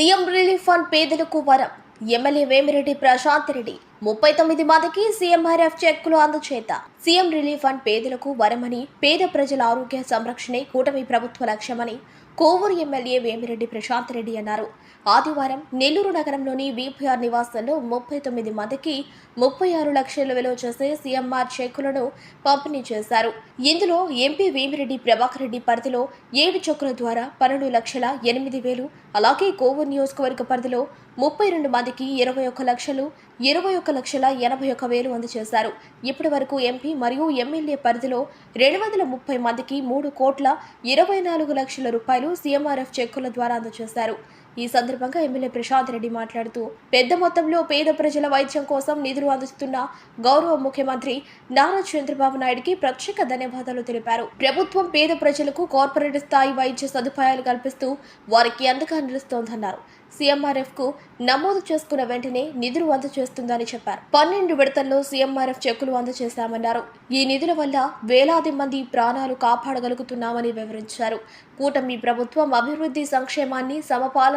CM relief fund పేదలకు వరం. MLA Vemireddy Prashanth Reddy. ముప్పై తొమ్మిది మందికి సీఎంఆర్ఎఫ్ చెక్కులు అందచేత. సీఎం రిలీఫ్ ఫండ్ పేదలకు వరమని పేద ప్రజల ఆరోగ్య సంరక్షణే కూటమి ప్రభుత్వ లక్ష్యమని కోవూరు ఎమ్మెల్యే వేమిరెడ్డి ప్రశాంత్ రెడ్డి అన్నారు. ఆదివారం నెల్లూరు నగరంలోని వీపీఆర్ నివాసంలో ముప్పై తొమ్మిది మందికి ముప్పై ఆరు లక్షల విలువ చేసే సీఎంఆర్ చెక్కులను పంపిణీ చేశారు. ఇందులో ఎంపీ వేమిరెడ్డి ప్రభాకర్ రెడ్డి పరిధిలో ఏడు చెక్కుల ద్వారా పన్నెండు లక్షల ఎనిమిది వేలు అలాగే కోవూరు నియోజకవర్గ పరిధిలో ముప్పై రెండు మందికి ఇరవై ఒక్క లక్షలు ఇరవై ఒక్క లక్షల ఎనభై ఒక్క వేలు అందజేశారు. ఇప్పటి వరకు ఎంపీ మరియు ఎమ్మెల్యే పరిధిలో రెండు వందల ముప్పై మందికి మూడు కోట్ల ఇరవై నాలుగు లక్షల రూపాయలు సీఎంఆర్ఎఫ్ చెక్కుల ద్వారా అందజేశారు. ఈ సందర్భంగా ఎమ్మెల్యే ప్రశాంత్ రెడ్డి మాట్లాడుతూ పెద్ద మొత్తంలో పేద ప్రజల వైద్యం కోసం నిధులు అందిస్తున్న గౌరవ ముఖ్యమంత్రి నారా చంద్రబాబు నాయుడికి ప్రత్యేక ధన్యవాదాలు తెలిపారు. ప్రభుత్వం పేద ప్రజలకు కార్పొరేట్ స్థాయి వైద్య సదుపాయాలు కల్పిస్తూ వారికి అండగా నిలుస్తోందన్నారు. సీఎంఆర్ఎఫ్కు నమోదు చేసుకున్న వెంటనే నిధులు అందజేస్తుందని చెప్పారు. పన్నెండు విడతల్లో సీఎంఆర్ఎఫ్ చెక్కులు అందజేశామన్నారు. ఈ నిధుల వల్ల వేలాది మంది ప్రాణాలు కాపాడగలుగుతున్నామని వివరించారు. కూటమి ప్రభుత్వం అభివృద్ధి సంక్షేమాన్ని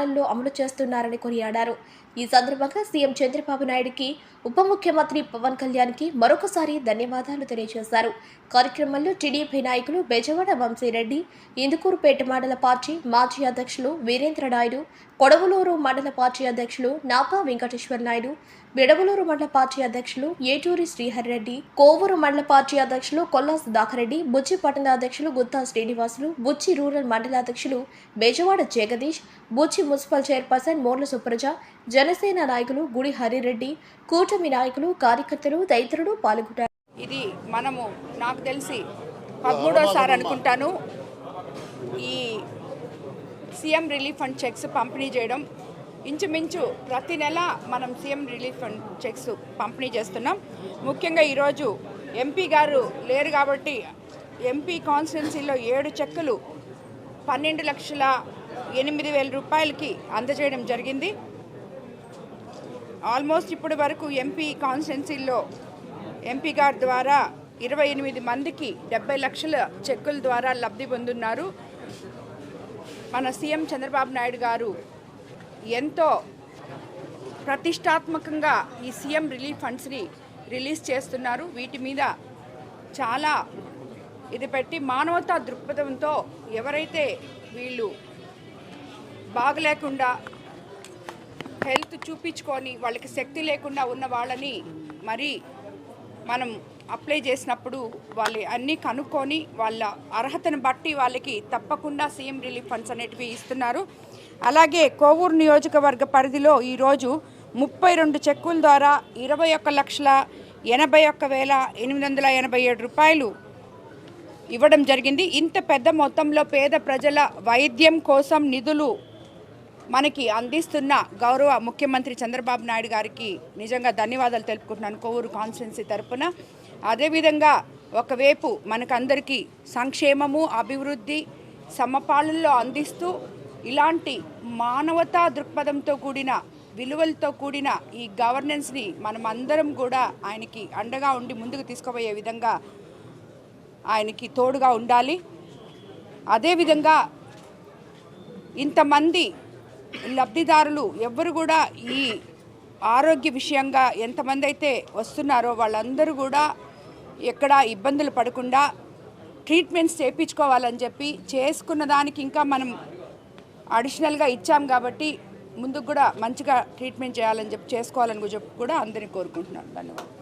సమపాలనలో అమలు చేస్తున్నారని కొనియాడారు. ఈ సందర్భంగా సీఎం చంద్రబాబు నాయుడికి ఉప ముఖ్యమంత్రి పవన్ కళ్యాణ్కి మరొకసారి ధన్యవాదాలు తెలియజేశారు. కార్యక్రమంలో టీడీపీ నాయకులు బెజవాడ వంశీరెడ్డి ఇందుకూరుపేట మండల పార్టీ మాజీ అధ్యక్షులు వీరేంద్ర నాయుడు కొడవలూరు మండల పార్టీ అధ్యక్షులు నాపా వెంకటేశ్వర నాయుడు బిడవలూరు మండల పార్టీ అధ్యక్షులు ఏటూరి శ్రీహరిరెడ్డి కోవూరు మండల పార్టీ అధ్యక్షులు కొల్లా సుధాకరెడ్డి బుచ్చి పట్టణ అధ్యక్షులు గుత్తా శ్రీనివాసులు బుచ్చి రూరల్ మండల అధ్యక్షులు బెజవాడ జగదీష్ బుచ్చి మున్సిపల్ చైర్పర్సన్ మోర్ల సుప్రజ జనసేన నాయకులు గుడి హరిరెడ్డి కూటమి నాయకులు కార్యకర్తలు తదితరులు పాల్గొన్నారు ఇది మనము నాకు తెలిసి పదమూడోసారి అనుకుంటాను. ఈ సీఎం రిలీఫ్ ఫండ్ చెక్స్ పంపిణీ చేయడం ఇంచుమించు ప్రతి నెల మనం సీఎం రిలీఫ్ ఫండ్ చెక్స్ పంపిణీ చేస్తున్నాం. ముఖ్యంగా ఈరోజు ఎంపీ గారు లేరు కాబట్టి ఎంపీ కాన్స్టిట్యున్సీలో ఏడు చెక్కులు పన్నెండు లక్షల ఎనిమిది వేల రూపాయలకి అందజేయడం జరిగింది. ఆల్మోస్ట్ ఇప్పటి వరకు ఎంపీ కాన్స్టిట్యున్సీల్లో ఎంపీ గారి ద్వారా ఇరవై ఎనిమిది మందికి డెబ్బై లక్షల చెక్కుల ద్వారా లబ్ధి పొందున్నారు. మన సీఎం చంద్రబాబు నాయుడు గారు ఎంతో ప్రతిష్టాత్మకంగా ఈ సీఎం రిలీఫ్ ఫండ్స్ని రిలీజ్ చేస్తున్నారు. వీటి మీద చాలా ఇది పెట్టి మానవతా దృక్పథంతో ఎవరైతే వీళ్ళు బాగలేకుండా హెల్త్ చూపించుకొని వాళ్ళకి శక్తి లేకుండా ఉన్న వాళ్ళని మరి మనం అప్లై చేసినప్పుడు వాళ్ళు అన్నీ కనుక్కొని వాళ్ళ అర్హతను బట్టి వాళ్ళకి తప్పకుండా సీఎం రిలీఫ్ ఫండ్స్ అనేటివి ఇస్తున్నారు. అలాగే కోవూరు నియోజకవర్గ పరిధిలో ఈరోజు ముప్పై రెండు చెక్కుల ద్వారా ఇరవై ఒక్క లక్షల ఎనభై ఒక్క వేల ఎనిమిది వందల ఎనభై ఏడు రూపాయలు ఇవ్వడం జరిగింది. ఇంత పెద్ద మొత్తంలో పేద ప్రజల వైద్యం కోసం నిధులు మనకి అందిస్తున్న గౌరవ ముఖ్యమంత్రి చంద్రబాబు నాయుడు గారికి నిజంగా ధన్యవాదాలు తెలుపుకుంటున్నాను కోవూరు కాన్స్టిట్యున్సీ తరపున. అదేవిధంగా ఒకవైపు మనకందరికీ సంక్షేమము అభివృద్ధి సమపాలనలో అందిస్తూ ఇలాంటి మానవతా దృక్పథంతో కూడిన విలువలతో కూడిన ఈ గవర్నెన్స్ని మనం అందరం కూడా ఆయనకి అండగా ఉండి ముందుకు తీసుకుపోయే విధంగా ఆయనకి తోడుగా ఉండాలి. అదేవిధంగా ఇంతమంది లబ్ధిదారులు ఎవ్వరు కూడా ఈ ఆరోగ్య విషయంగా ఎంతమంది అయితే వస్తున్నారో వాళ్ళందరూ కూడా ఎక్కడ ఇబ్బందులు పడకుండా ట్రీట్మెంట్స్ చేయించుకోవాలని చెప్పి చేసుకున్న దానికి ఇంకా మనం అడిషనల్గా ఇచ్చాం కాబట్టి ముందుకు కూడా మంచిగా ట్రీట్మెంట్ చేయాలని చెప్పి చేసుకోవాలని చెప్పి కూడా అందరినీ కోరుకుంటున్నాను. ధన్యవాదాలు.